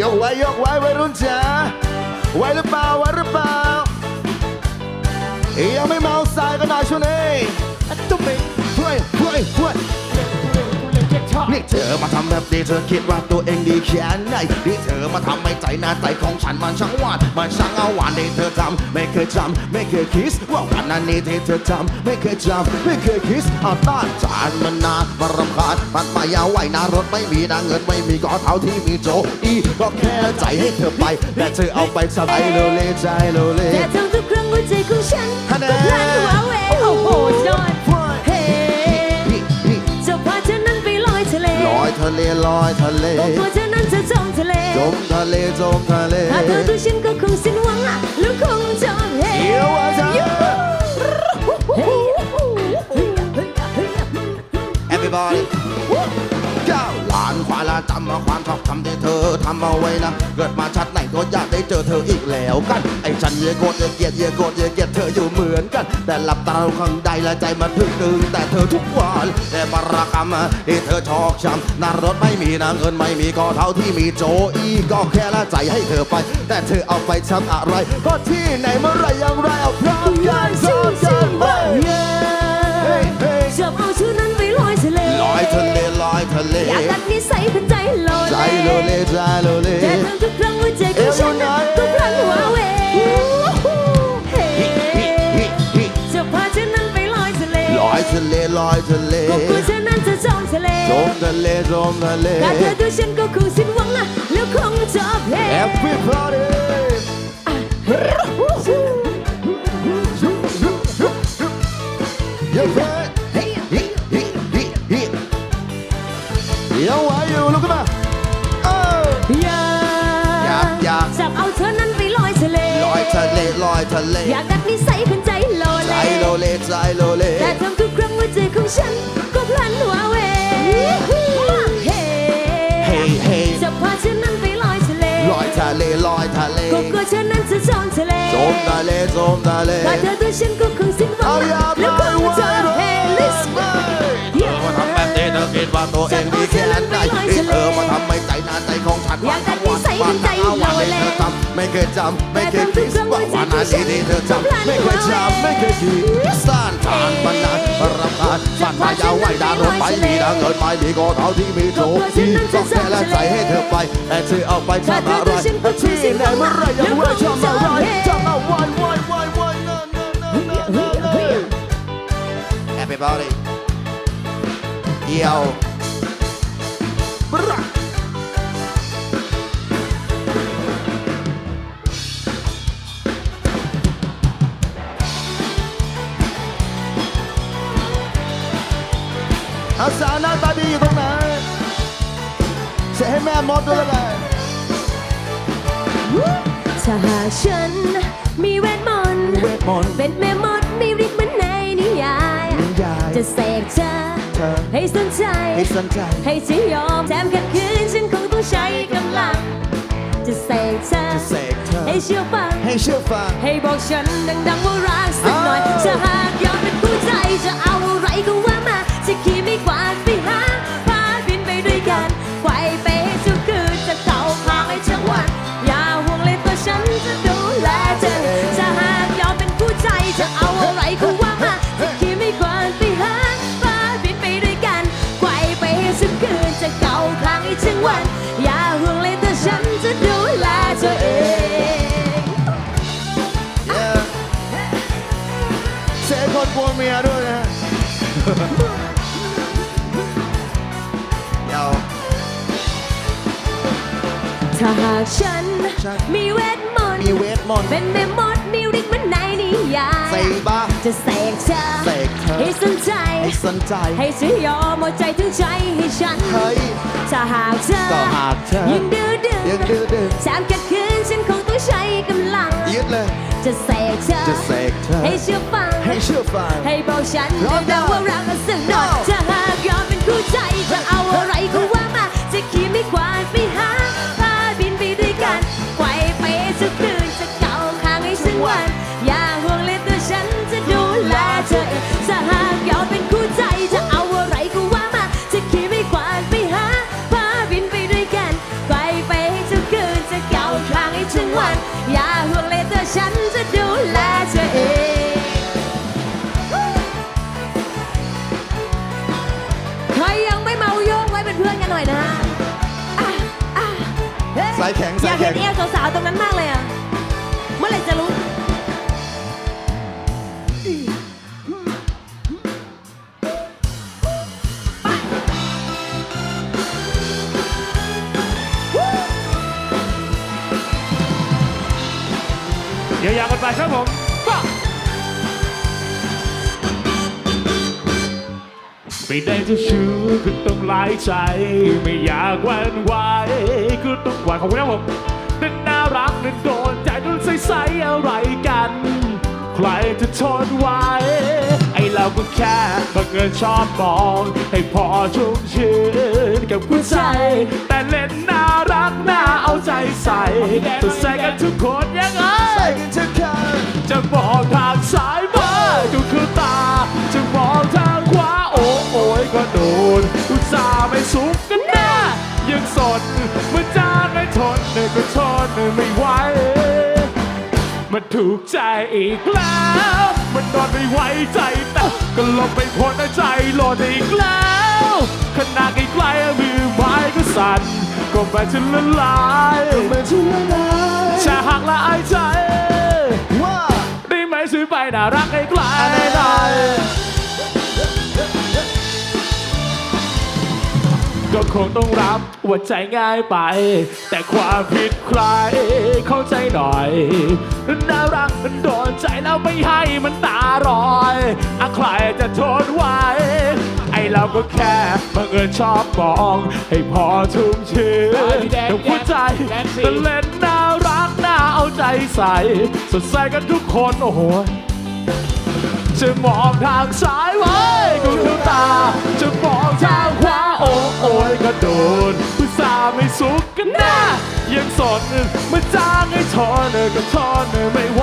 ยกไว้ยกไว้วัยรุ่นจ๋าไหวหรือเปล่าไหวหรือเปล่ายังไม่เมาสายกันหน่อยช่วงนี้อะตุ้มเบงเฮ้ยเฮ้ยเฮ้ย นี่เธอมาทำแบบนี้เธอคิดว่าตัวเองดีแค่ไหนนี่เธอมาทำให้ใจหน้าใจของฉันมันช่างหวานมันช่างเอาหวานที่เธอทำไม่เคยจำไม่เคยคิดว่าวันนั้นนี้ที่เธอทำไม่เคยจำไม่เคยคิดเอาต้านจานมันนานมารำคาญมันมายาวไหวนารถไม่มีนาเงินไม่มีก็เท้าที่มีโจอีก็แค่ใจให้เธอไปแต่เธอเอาไปทำไมโลเลใจโลเลแต่ทำทุกครั้งหัวใจของฉันฮันแน่ก็พลันหัวเวโอ้โหจอย ทะเลลอยทะเลบอกตัวเธอนั้นจะจมทะเล จมทะเลจมทะเล ถ้าเธอตัวฉันก็คงสิ้นหวัง ควาะจำมาความชอบทำที่เธอทำเอาไว้นะ เกิดมาชัดไหนก็อยากได้เจอเธออีกแล้วกัน ไอ้ฉันเยโกรธเยเกลียดเยโกรธเยเกลียดเธออยู่เหมือนกัน แต่หลับตาข้างใดและใจมันพึ่งตึงแต่เธอทุกวันแต่บาราคำที่เธอชอกช้ำนารถไม่มีนาเงินไม่มีก็เท่าที่มีโจอีก็แค่ละใจให้เธอไป แต่เธอเอาไปช้ำอะไรก็ที่ไหนเมื่อไรอย่างไรเอาพร้อมกันพร้อมกันเฮ้ยเฮ้ยเฮ้ยชอบเอาชื่อนั้นไปลอยทะเลลอยทะเลลอยทะเลอยากดัดนิสัยคน ใจโลใจเลโลเลใจโลเลแต่ทำทุกครั้งหัวใจของฉันน่ะก็พลันหัวเวเฮ้จะพาเธอนั้นไปลอยทะเลลอยทะเลลอยทะเลก็กลัวเธอนั้นจะจมทะเลจมทะเลจมทะเลถ้าเธอดูฉันก็คงสิ้นหวังอะแล้วคงจบเฮ้ Everybody Yeah, right. ลลอยทะเล อยากดัดนิสัยคนใจโลใจเลโลเลใจโลเล แต่ทำทุกครั้งหัวใจของฉัน ก็พลันหัวเวเฮ้เฮ้เฮ้จะพาเธอนั้นไปลอยทะเลลอยทะเลลอยทะเลก็กลัวเธอนั้นจะจมทะเลจมทะเลจมทะเลถ้าเธอตัวฉันก็คงสิ้นหวัเอางอย่าแล้วไปคงไว้จบเลเฮ้ย let's go เธอมาทำแบบนี้เธอคิดว่าตัวเองดีแค่ไหนที่เธอมาทำให้ใจหน้าใจของฉันอยากดัดนิสัยคนใจวันโลวันเลที่เธอทำไม่เคยจำไม่เคยคิด ว่าวันนั้นที่ที่เธอจำไม่เคยจำไม่เคยคิดสร้างทางบันดาลรำคาญฝันมายาวไหวดารถไปมีดาเงินไม่มีก็เท่าที่มีโจที่ต้องแค่ละใจให้เธอไปแต่เธอเอาไปทำอะไรที่ไหนเมื่อไรยังไม่ทำอะไรทำอะไรวันวันวันวันนั่นนั่นนั่นนั่นนั่น Everybody เดียว ห้แม่มดด้วยแล้วกันถ้าหากฉันมีเวทมนต์เวทมนต์เป็นแม่มดมีฤทธิ์เหมือนในนิยายนิยายจะเสกเธอเธอให้สนใจ ให้สนใจ ให้ฉันยอมแถมขัดขืนฉันคงต้องใช้กำลัง จะเสกเธอจะเสกเธอให้เชื่อฟัง ให้เชื่อฟัง ให้บอกฉันดังๆว่ารักสักหน่อยอ้าว จะหากยอมเป็นผู้ใจจะเอาอะไรก็ ทั้งวัน อย่าห่วงเลยตัวฉันจะดูแลเธอเอง Yeah เสียคนกลัวเมียด้วยนะเดี๋ยว ถ้าหากฉันฉันมีเวทมนต์มีเวทมนต์ เป็นแม่มด ยาย ใส่บ้าจะเสกเธอเสกเธอให้สนใจ ให้สนใจให้เธอยอมหมดใจถึงใจให้ฉันเฮ้ยถ้าหากเธอก็หากเธอยังดื้อดึงยังดื้อดึงแถมกัดขืนฉันคงต้องใช้กำลังยึดเลย จะเสกเธอจะเสกเธอให้เชื่อฟังให้เชื่อฟังให้บอกฉันร้องดังๆว่ารักกันสักหน่อยเอาถ้าหากยอมเป็นคู่ใจจะเอาอะไรก็ว่ามาจะขี่ไม่ควานไปหา สายแข็งอสายยากแข็เห็งนเอวสาวๆตรงนั้นมากเลยอะ ไม่ได้เจะชู้ก็ต้องหลายใจ ไม่อยากหวันไหวก็ต้องหวานขอบคุณครับผมนั่นน่ารักนั่นโดนใจนั่นใสๆอะไรกัน ใครจะทนไหวไอเราก็แค่บังเอิญชอบมอง ให้พอชุ่มชื้นกับหัวใจ แต่เล่นน่ารักน่าเอาใจใส่ต้องใส่กันทุกคนยังไงใส่กันทุกคนจะมองทางซ้ายมา โอยก็โดนอุตส่าห์ไม่สุกกันแน่ยังสดเมื่อจ้างให้ทนเนื่อยก็ทนไม่ไหวมันถูกใจอีกแล้ว มันนอนไม่ไหวใจแต่ก็ลงไปพ้นใจหลอดอีกแล้วขนาดใกล้ๆมือไม้ก็สั่นก็แม้จะละลายไม่ใช่ไห คงต้องรับว่าใจง่ายไป แต่ความผิดใครเข้าใจหน่อยน่ารักมันโดนใจแล้วไม่ให้มันตารอยอะใครจะทนไหวไอเราก็แค่บังเอิญชอบมอง ให้พอชุ่มชื้นแต่หัวใจแต่เล่นน่ารักน่าเอาใจใส่สดใสกันทุกคนโอ้โหจะมองทางซ้ายไว้ก็ดูตา จะมองทางขวา โอ้โอยก็โดนผู้สาห์ไม่สุกกันนะยังสอนมันจ้างให้ทอนก็ทอนไม่ไหว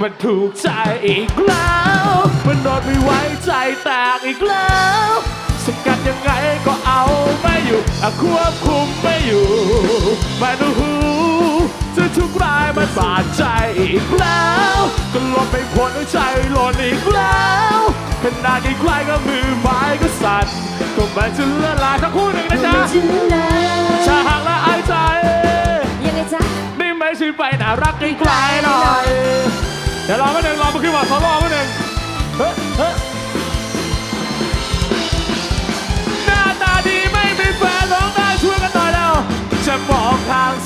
มันถูกใจอีกแล้ว มันนอนไม่ไหวใจแตกอีกแล้ว สกัดยังไงก็เอาไม่อยู่อควบคุมไม่อยู่มาดูหู จะทุกรายมันบาดใจอีกแล้ว ก็ลบไปพ้นใจหล่นอีกแล้วขนาดใกล้ๆก็มือไม้ก็สั่นก็มันจะละลายทั้งคู่หนึ่งนะจ๊ะถึงไหนชาหักและอายใจยังไงจ๊ะได้ไหมช่วยไปน่ารักไกลๆหน่อยเดี๋ยวรอมาหนึ่งรอมาขึ้นมาขอรอมาหนึ่งเฮ้ยเฮ้ย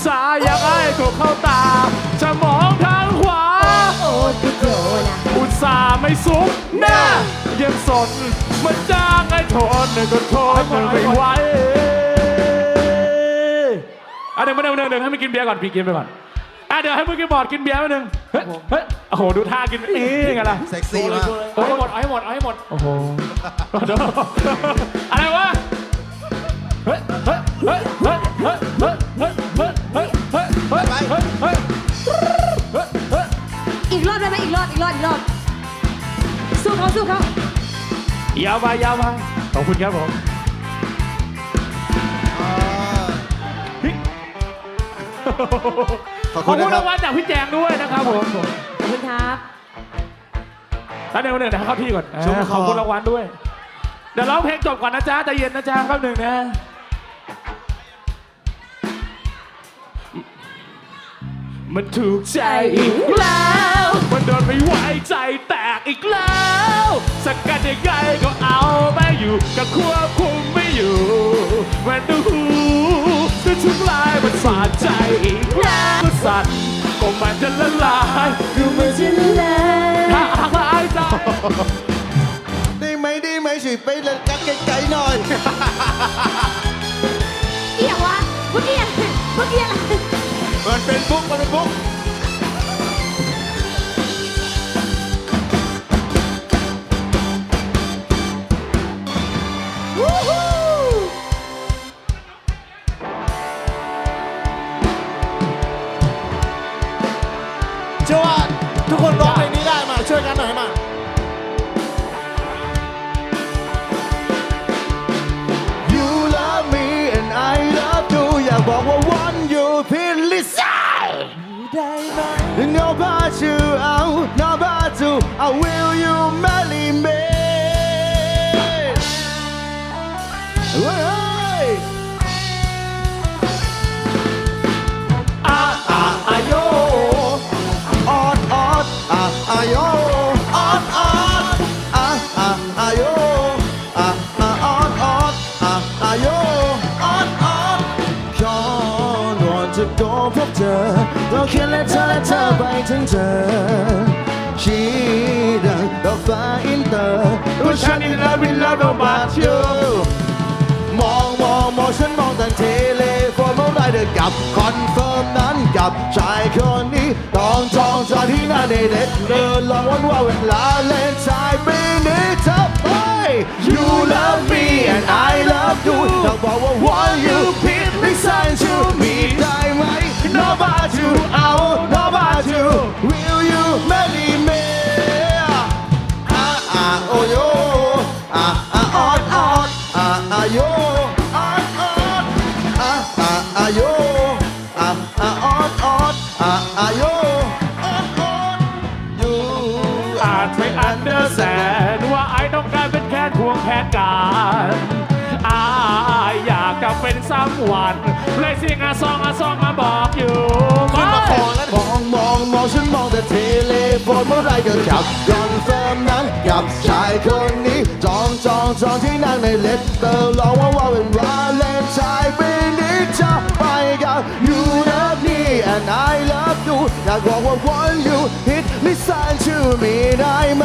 ซ้ายอยากให้ก็เข้าตา จะมองทางขวา โอ้ก็โดนอะอุตส่าห์ไม่สุกหน้ายังสนมันจ้างให้ทนก็ทนไม่ไหวอะเดี๋ยวมาเดี๋ยวเดี๋ยวเดี๋ยวให้มันกินเบียร์ก่อนพี่กินไปก่อนอะเดี๋ยวให้มึงกินบอร์ดกินเบียร์ไปหนึ่งเฮ้ยเฮ้ยโอ้โหดูท่ากินนี่ไงล่ะเซ็กซี่มากเอาให้หมดเอาให้หมดเอาให้หมดโอ้โหเดี๋ยวอะไรวะเฮ้ยเฮ้ยเฮ้ยเฮ้ยเฮ้ย เฮ้ยเฮ้ยเฮ้ยเฮ้ยเฮ้ยเฮ้ยอีกรอบได้ไหมอีกรอบอีกรอบอีกรอบสู้เขาสู้เขายาวไปยาวไปขอบคุณครับผมอ่าขอบขคุอบณคุณนะครัราบงวัลจากพี่แจงด้วยนะครับผมขอบคุณครับแล้วเดี๋ยวเดี๋ยวเข้าที่ก่อนชมคอขอบคุณรางวัลด้วย เดี๋ยวร้องเพลงจบก่อนนะจ๊ะใจเย็นนะจ๊ะแป๊บหนึ่งนะ มันถูกใจอีกแล้ว มันโดนไม่ไหวใจแตกอีกแล้ว สักกันยังไงก็เอาไม่อยู่ก็ควบคุมไม่อยู่มันดูหูจะทุกลายมันสาดใจอีกแล้วมันสั่นก็มันจะละลายดูมันจะเลยถ้าหากว่าอายใจได้ไหมได้ไหมช่วยไปเลยกันไกลๆหน่อยเกี่ยววะเมื่อกี้อะไรเมื่อกี้อะไรมันเป็นบุ๊กมันเป็น เชื่อว่าทุกคนร้องเพลงนี้ได้มาช่วยกันหน่อยมา You love me and I love you อยากบอกว่า want you please listen ได้ไหม No about you out no about you I will you marry me โยออดออดอะอะอาโยอะอะออดออดอะอาโยออดออดขอนอนจะโดนพบเธอเราเขียนและเธอและเธอไปถึงเธอชี้ดังดอกฟ้าอินเตอร์ว่าฉัน in love in love about you มองมองมองฉันมองทางเทเลโฟนมื่อไรเธอกับคอนเฟิร์มนั้นกับชายคนนี้ องจอที่หน้าเด็ดเดินลองวันว่าเวลาเล่นชายปีนี้เธอไป You love me and I love you ถ้าบอกว่า want you please listen to me ได้ไหม วันเลยสียงอาซองอาซองมาบอกอยู่ขึ้นมาคอแล้วมองมองมองฉันมองแต่เทเลโฟนเมื่อไรก็ขับคอนเฟิร์มนั้นกับชายคนนี้จองจองจองที่นั่งในเลตเตอร์ลองว่าว่าเป็นวาเลนไทน์ปีนี้จะไปกับ You love me and I love you อยากบอกว่า want you hit listen to me ได้ไหม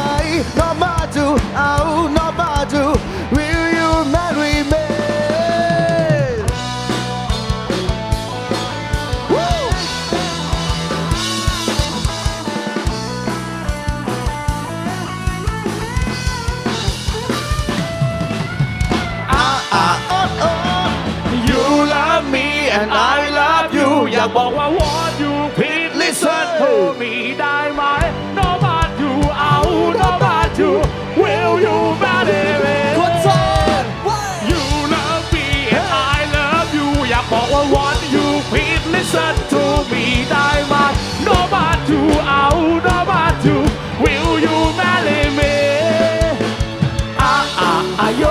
Not about to เอา Not about to I love you. อยากบอกว่า want you please listen. To me ได้ไหม no but you out no but you will you marry me? คนโสด you love me and I love you. อยากบอกว่า want you please listen to me ได้ไหม no but you out no but you will you marry me? Ah ah ah yo.